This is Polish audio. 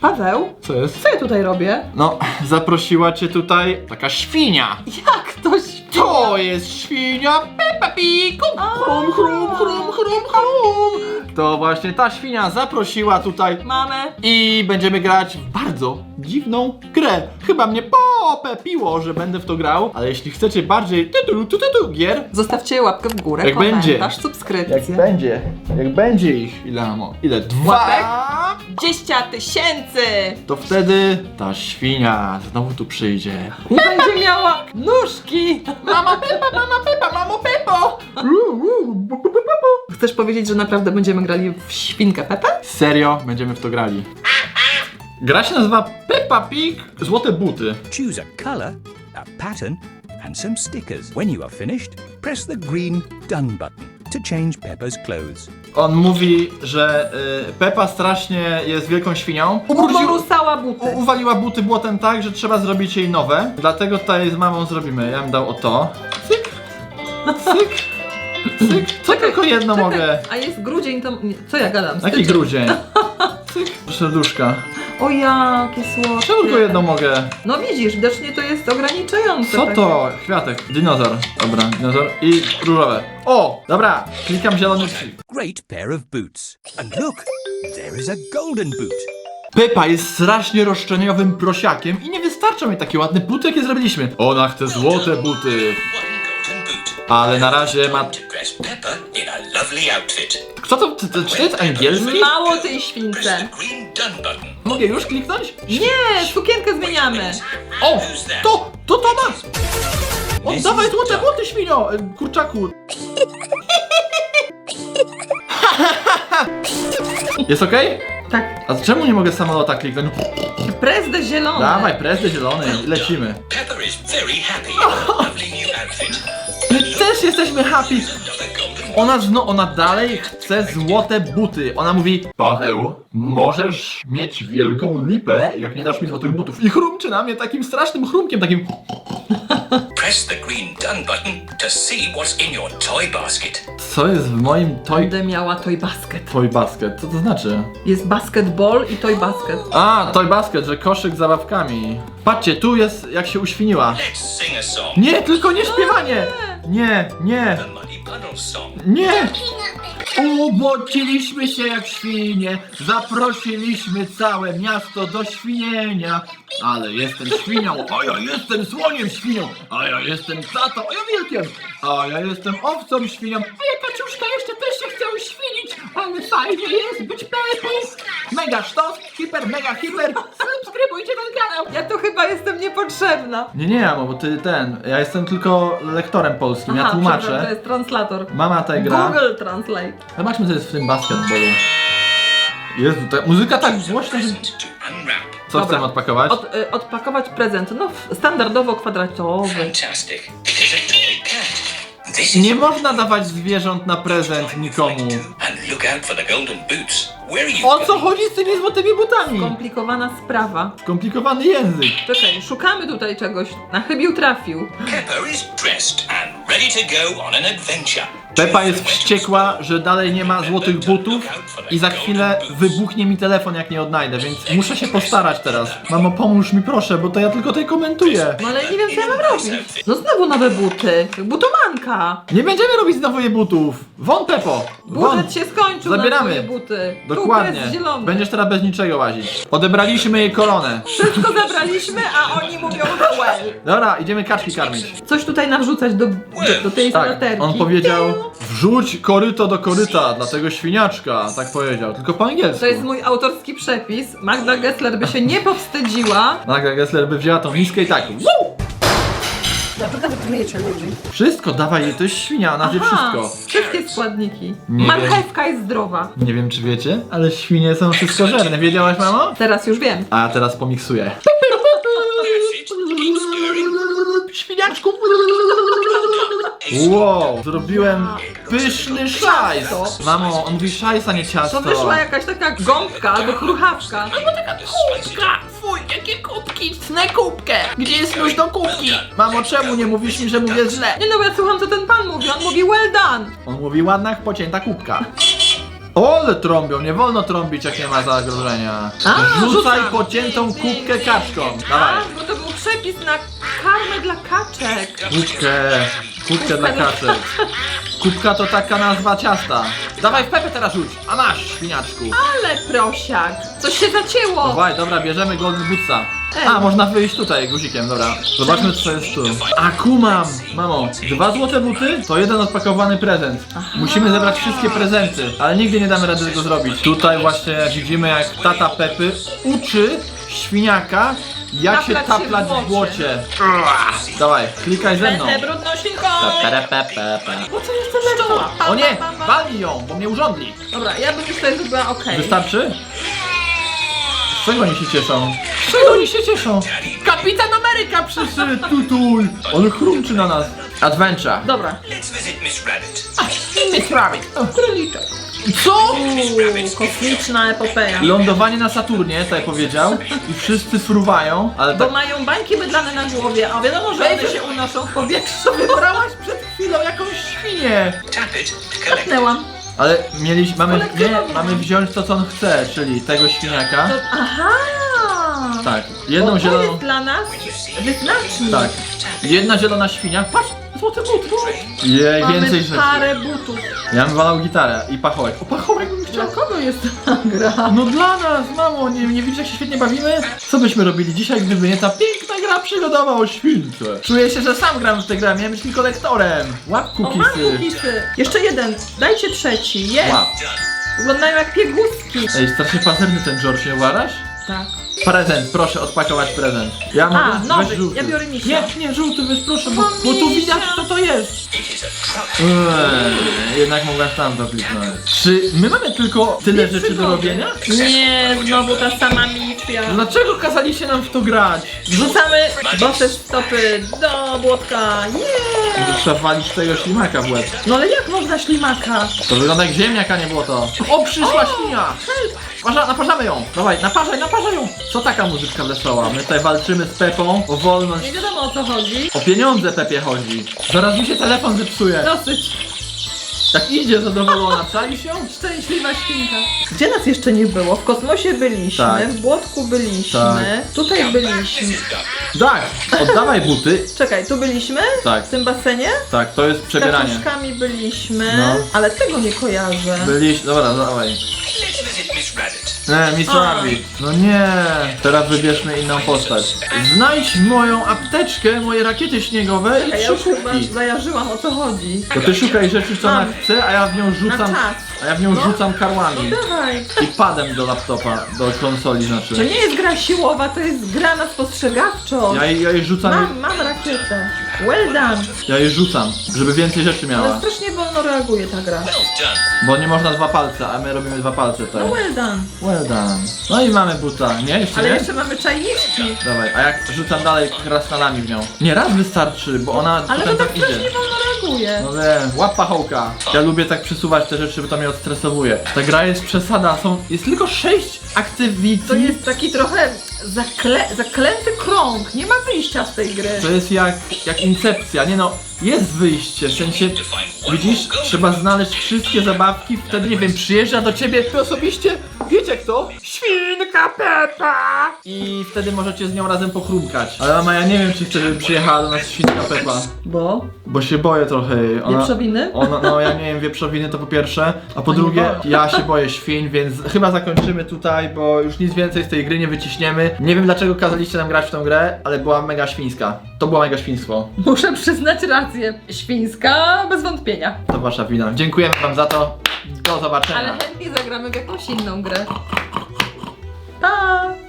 Paweł, Co jest? co ja tutaj robię? No, zaprosiła cię tutaj taka świnia. Jak to świnia? To jest świnia Peppa Pig! Chrum, chrum, chrum, chrum, chrum! To właśnie ta świnia zaprosiła tutaj Mamy. i będziemy grać w bardzo dziwną grę. Chyba mnie popepiło, że będę w to grał, ale jeśli chcecie bardziej tytułu, tu, tu, gier, Zostawcie łapkę w górę, Jak komentarz, będzie. subskrypcję. będzie, jak będzie ich, ile mam? Ile? Dwa? Łapek? 20 tysięcy! To wtedy ta świnia znowu tu przyjdzie. I będzie miała nóżki! Mama Peppa, mama Peppa, mamo Peppo! Chcesz powiedzieć, że naprawdę będziemy grali w świnkę Pepę? Serio, będziemy w to grali. Gra się nazywa Peppa Pig Złote Buty. Choose a color, a pattern, and some stickers. When you are finished, press the green Done button to change Peppa's clothes. On mówi, że y, Peppa strasznie jest wielką świnią. Umorusała buty. u- uwaliła buty błotem tak, że trzeba zrobić jej nowe. Dlatego tutaj z mamą zrobimy. Ja bym dał o to. Cyk, cyk, cyk. Co tylko jedno Czekaj, mogę. A jest grudzień, to... nie, Co ja gadam? Jaki Styczeń. grudzień? Cyk, serduszka. O jakie słodkie. Czemu tylko jedno mogę? No widzisz, widocznie to jest ograniczające. Co takie. to? Kwiatek. Dinozaur. Dobra, dinozaur. I różowe. O! Dobra, klikam zielony przycisk. Great pair of boots. And look, there is a golden boot. Pepa jest strasznie roszczeniowym prosiakiem i nie wystarczą mi takie ładne buty, jakie zrobiliśmy. Ona chce złote buty. Ale na razie ma... Kto to? to, to czy to jest angielski? Mało tej śwince. Mogę już kliknąć? Nie, sukienkę zmieniamy. O! To! To to ma! Oddawaj złote buty, świnio! e, Kurczaku! Jest okej? Tak, A czemu nie mogę samolota kliknąć? prezdę zielone. Dawaj, prezdę zielony, lecimy. Is very happy lovely new outfit. My też jesteśmy happy. Ona zno, ona dalej chce złote buty. Ona mówi Paweł, możesz mieć wielką lipę, jak nie dasz mi złotych butów. I chrumczy na mnie takim strasznym chrumkiem, takim... Press the green done button to see what's in your toy basket. Co jest w moim toy... Będę miała toy basket. Toy basket? Co to znaczy? Jest basketball i toy basket. A, toy basket, że koszyk z zabawkami. Patrzcie, tu jest jak się uświniła. Let's sing a song. Nie, tylko nie śpiewanie! Nie, nie, The Muddy song. nie! Ubociliśmy się jak świnie, zaprosiliśmy całe miasto do świnienia. Ale jestem świnią, a ja jestem słoniem świnią, a ja jestem tatą, a ja wilkiem, a ja jestem owcą świnią, a ja kaczuszka jeszcze też się chcę uświnić, ale fajnie jest być Pepą. Mega sztos, hiper, mega hiper, subskrybujcie ten kanał. Ja tu chyba jestem niepotrzebna. Nie, nie, Amo, bo ty ten, ja jestem tylko lektorem polskim, ja przepraszam, to tłumaczę. jest translator. Mama tutaj gra. Google Translate. Zobaczmy co jest w tym basketballu. Jezu, ta muzyka tak głośna, że... Present to unwrap. Co Dobra. chcemy odpakować? Od, y, odpakować prezent. No, w- standardowo kwadratowy. Fantastic. It is a toy cat. This is Nie można dawać zwierząt na prezent nikomu. And look out for the golden boots. Where are you O co chodzi z tymi złotymi butami? Komplikowana sprawa. Skomplikowany język. Czekaj, szukamy tutaj czegoś. Na chybił trafił. Pepper is dressed and ready to go on an adventure. Pepa jest wściekła, że dalej nie ma złotych butów i za chwilę wybuchnie mi telefon jak nie odnajdę, więc muszę się postarać teraz. Mamo, pomóż mi proszę, bo to ja tylko tutaj komentuję. No ale nie wiem co ja mam robić. No znowu nowe buty. Butomanka. Nie będziemy robić znowu jej butów. Won Pepo! Won! Budżet się skończył Zabieramy. na twoje buty. Dokładnie. Tu jest zielony. Będziesz teraz bez niczego łazić. Odebraliśmy jej koronę. Wszystko zabraliśmy, a oni mówią well. Dobra, idziemy kaczki karmić. Coś tutaj nawrzucać do, do, do tej Tak, salaterki. on powiedział wrzuć koryto do koryta, dlatego świniaczka, tak powiedział, tylko po angielsku. To jest mój autorski przepis. Magda Gessler by się nie powstydziła. Naga Gessler by wzięła tą miskę i tak Woo! Wszystko, dawaj jej, to jest świnia, ona wie wszystko. wszystkie składniki. Nie Marchewka jest zdrowa. Nie wiem czy wiecie, ale świnie są wszystkożerne, wiedziałaś mamo? Teraz już wiem. A teraz pomiksuję. Świniaczku! Wow, zrobiłem pyszny szajs! Mamo, on mówi szajs, a nie ciasto. To wyszła jakaś taka gąbka albo kruchawka. Albo taka Kubka! Fuj, jakie kubki! Cnę kubkę! Gdzie jest nóż do kubki? Mamo, czemu nie mówisz mi, że mówię źle? Nie no, bo ja słucham co ten pan mówi. On mówi well done. On mówi ładna, pocięta kubka. Ole trąbią, nie wolno trąbić jak nie ma zagrożenia. A, Rzucaj rzucam. pociętą kubkę kaczką. Dawaj. A, bo to był przepis na karmę dla kaczek. Kubkę, kubkę dla kaczek. Kubka to taka nazwa ciasta. Dawaj w Pepe teraz rzuć, a masz świniaczku. Ale prosiak, coś się zacięło. Dawaj, dobra, bierzemy Golden Bootsa. Ej. A, można wyjść tutaj guzikiem, dobra. Zobaczmy co jest tu. A kumam! Mamo, dwa złote buty to jeden odpakowany prezent. Musimy zebrać wszystkie prezenty, ale nigdy nie damy rady tego zrobić. Tutaj właśnie widzimy jak tata Pepy uczy świniaka jak się Taplać się w taplać w błocie. Dawaj, klikaj ze mną. Będę brudną świnką. Pe. Po co jeszcze lepsza? O nie, walnij ją, bo mnie urządli. Dobra, ja bym już tutaj zrobiła okej. Wystarczy? Z czego oni się cieszą? Z czego oni się cieszą? Kapitan Ameryka przyszedł, tutul! On chrumczy na nas. Adventure. Dobra. Let's visit Miss Rabbit. Miss Rabbit. Króliczek. Co? Uuu, kosmiczna epopeja. Lądowanie na Saturnie, tak powiedział. I wszyscy fruwają, ale Bo tak... mają bańki mydlane na głowie, a wiadomo, że one się unoszą w powietrzu. Wybrałaś przed chwilą jakąś świnię. Tap it to collect. Ale mieliśmy, mamy, nie, mamy wziąć to co on chce, czyli tego świniaka. To, aha! Tak, jedną to zieloną... jest dla nas wyznacznik. Tak. Jedna zielona świnia. Patrz, złoty but. Jej, Mamy więcej rzeczy. parę butów. Ja bym wolał gitarę i pachołek. O, pachołek bym Dla chciał. kogo jest ta gra? No dla nas, mamo, nie, nie widzisz jak się świetnie bawimy? Co byśmy robili dzisiaj, gdyby nie ta piękna gra przygodowa o śwince? Czuję się, że sam gram w tę grę, miałem być tylko lektorem. Łap O, mam cookiesy. cookiesy. Jeszcze jeden. Dajcie trzeci. Jest. Łap. Wyglądają jak pieguski. Ej, strasznie pazerny ten George, nie uważasz? Tak. Prezent, proszę odpakować prezent. Ja mogę A, żółty. ja biorę misia. Nie, nie, żółty, weź proszę, bo, Mam bo tu misia. widać kto to jest. Eee, jednak mogłaś tam to kliknąć. Czy my mamy tylko tyle Nie rzeczy do robienia? Nie, znowu ta sama mitwia. Dlaczego kazaliście nam w to grać? Wrzucamy bocze stopy do błotka. Yeah! Trzeba walić tego ślimaka w łeb. No ale jak można ślimaka? To wygląda jak ziemniak, a nie było to. O, przyszła świnia! Parza, naparzamy ją! Dawaj, naparzaj, naparzaj ją! Co taka muzyczka wesoła? My tutaj walczymy z Pepą o wolność. Nie wiadomo o co chodzi. O pieniądze Pepie chodzi. Zaraz mi się telefon zepsuje. Dosyć. Jak idzie zadowolona, czaisz ją? Szczęśliwa świnka. Gdzie nas jeszcze nie było? W kosmosie byliśmy, Tak. w błotku byliśmy, Tak. tutaj byliśmy. Tak, oddawaj buty. Czekaj, tu byliśmy? Tak. W tym basenie? Tak, to jest Z przebieranie. kaczuszkami byliśmy, No. ale tego nie kojarzę. Byliś, dobra, dawaj. Visit Miss. No nie. Teraz wybierzmy inną postać. Znajdź moją apteczkę, moje rakiety śniegowe i ja już trzy chyba kubki. zajarzyłam o co chodzi. To ty szukaj rzeczy, co ona Mam. chce, a ja w nią rzucam. Na czas. A ja w nią No. rzucam karłami. Dawaj. I padem do laptopa, do konsoli To znaczy. nie jest gra siłowa, to jest gra na spostrzegawczość. Ja jej, ja jej rzucam, Mam, mam rakietę. Well done. ja jej rzucam, żeby więcej rzeczy Ale miała. strasznie wolno reaguje ta gra. Well done. Bo nie można dwa palce, a my robimy dwa palce No well done. Well done. No i mamy buta, nie? Jeszcze Ale nie? jeszcze mamy czajniczki. Dawaj, a jak rzucam dalej krasnalami w nią? Nie, raz wystarczy, bo ona Ale to potem tak tak idzie. strasznie wolno reaguje. No wiem, łap pachołka. Ja lubię tak przesuwać te rzeczy, bo to mnie odstresowuje. Ta gra jest przesada, są, jest tylko sześć aktywicji. To jest taki trochę zakle, zaklęty krąg. Nie ma wyjścia z tej gry. To jest jak, jak incepcja, nie no, jest wyjście, w sensie, widzisz, trzeba znaleźć wszystkie zabawki, wtedy, nie wiem, przyjeżdża do ciebie osobiście, wiecie kto? Świnka Pepa! I wtedy możecie z nią razem pochrumkać. Ale mama, ja nie wiem, czy chcę, żeby przyjechała do nas Świnka Pepa, Bo? bo się boję trochę jej. Ona, Wieprzowiny? ona, no ja nie wiem, wieprzowiny to po pierwsze, a po drugie, ja się boję świń, więc chyba zakończymy tutaj, bo już nic więcej z tej gry nie wyciśniemy. Nie wiem, dlaczego kazaliście nam grać w tę grę, ale była mega świńska. To było mega świństwo. Muszę przyznać rację. Świńska bez wątpienia. To wasza wina. Dziękujemy wam za to. Do zobaczenia. Ale chętnie zagramy w jakąś inną grę. Pa!